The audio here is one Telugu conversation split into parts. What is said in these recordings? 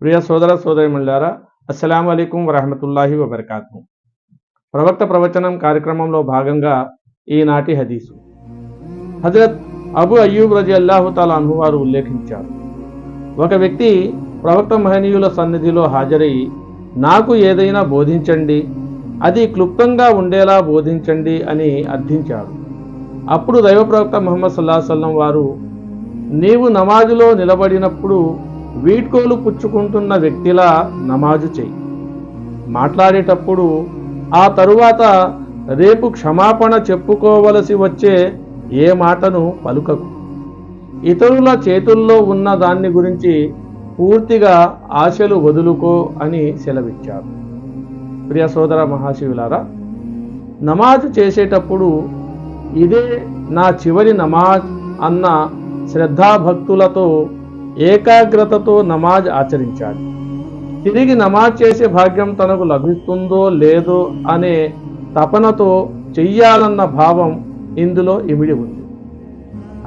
ప్రియ సోదర సోదరిమల్లారా అస్సలం అయికం వరహమతుల్లాహి వబర్కాతు. ప్రవక్త ప్రవచనం కార్యక్రమంలో భాగంగా ఈనాటి హదీసు. హజరత్ అబు అయ్యూబ్ రజీ అల్లాహు తాలా వారు ఉల్లేఖించారు. ఒక వ్యక్తి ప్రవక్త మహనీయుల సన్నిధిలో హాజరై నాకు ఏదైనా బోధించండి అది క్లుప్తంగా ఉండేలా బోధించండి అని అర్థించాడు. అప్పుడు దైవ ప్రవక్త ముహమ్మద్ సల్లాహ సల్లం వారు నీవు నమాజులో నిలబడినప్పుడు వీడ్కోలు పుచ్చుకుంటున్న వ్యక్తిలా నమాజు చెయ్యి మాట్లాడేటప్పుడు ఆ తరువాత రేపు క్షమాపణ చెప్పుకోవలసి వచ్చే ఏ మాటను పలుకకు. ఇతరుల చేతుల్లో ఉన్న దాన్ని గురించి పూర్తిగా ఆశలు వదులుకో అని సెలవిచ్చారు. ప్రియ సోదర మహాశివులారా నమాజ్ చేసేటప్పుడు ఇదే నా చివరి నమాజ్ అన్న శ్రద్ధాభక్తులతో ఏకాగ్రతతో నమాజ్ ఆచరించాలి. తిరిగి నమాజ్ చేసే భాగ్యం తనకు లభిస్తుందో లేదో అనే తపనతో చెయ్యాలన్న భావం ఇందులో ఇమిడి ఉంది.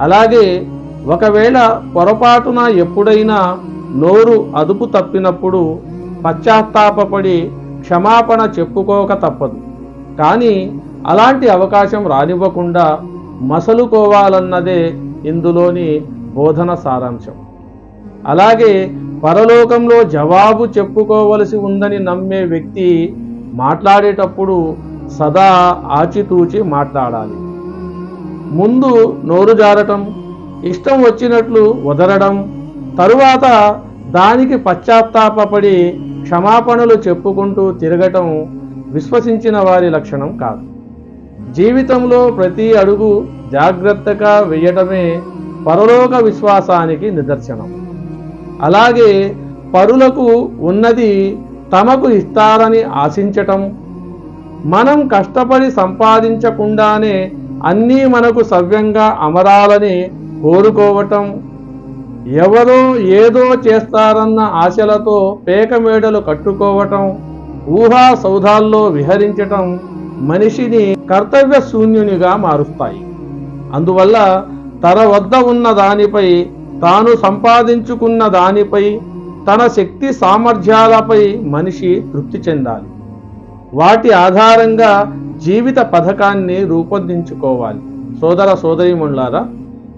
అలాగే ఒకవేళ పొరపాటున ఎప్పుడైనా నోరు అదుపు తప్పినప్పుడు పశ్చాత్తాపపడి క్షమాపణ చెప్పుకోక తప్పదు. కానీ అలాంటి అవకాశం రానివ్వకుండా మసలుకోవాలన్నదే ఇందులోని బోధన సారాంశం. అలాగే పరలోకంలో జవాబు చెప్పుకోవలసి ఉందని నమ్మే వ్యక్తి మాట్లాడేటప్పుడు సదా ఆచితూచి మాట్లాడాలి. ముందు నోరు జారటం ఇష్టం వచ్చినట్లు వదలడం తరువాత దానికి పశ్చాత్తాపడి క్షమాపణలు చెప్పుకుంటూ తిరగటం విశ్వసించిన వారి లక్షణం కాదు. జీవితంలో ప్రతి అడుగు జాగ్రత్తగా వేయటమే పరలోక విశ్వాసానికి నిదర్శనం. అలాగే పరులకు ఉన్నది తమకు ఇస్తారని ఆశించటం. మనం కష్టపడి సంపాదించకుండానే అన్నీ మనకు సవ్యంగా అమరాలని కోరుకోవటం. ఎవరో ఏదో చేస్తారన్న ఆశలతో పేకమేడలు కట్టుకోవటం ఊహా సౌధాల్లో విహరించటం మనిషిని కర్తవ్య శూన్యునిగా మారుస్తాయి. అందువల్ల తన వద్ద ఉన్న దానిపై తాను సంపాదించుకున్న దానిపై తన శక్తి సామర్థ్యాలపై మనిషి తృప్తి చెందాలి. వాటి ఆధారంగా జీవిత పథకాన్ని రూపొందించుకోవాలి. సోదర సోదరీమణులారా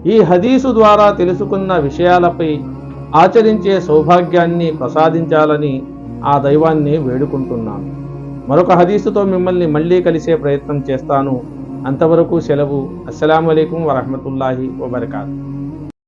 ఈ హదీసు ద్వారా తెలుసుకున్న విషయాలపై ఆచరించే సౌభాగ్యాన్ని ప్రసాదించాలని ఆ దైవాన్ని వేడుకుంటున్నాను. మరొక హదీసుతో మిమ్మల్ని మళ్ళీ కలిసే ప్రయత్నం చేస్తాను. అంతవరకు సెలవు. అస్సలం వరహమతుల్లాహి వబర్కాతు.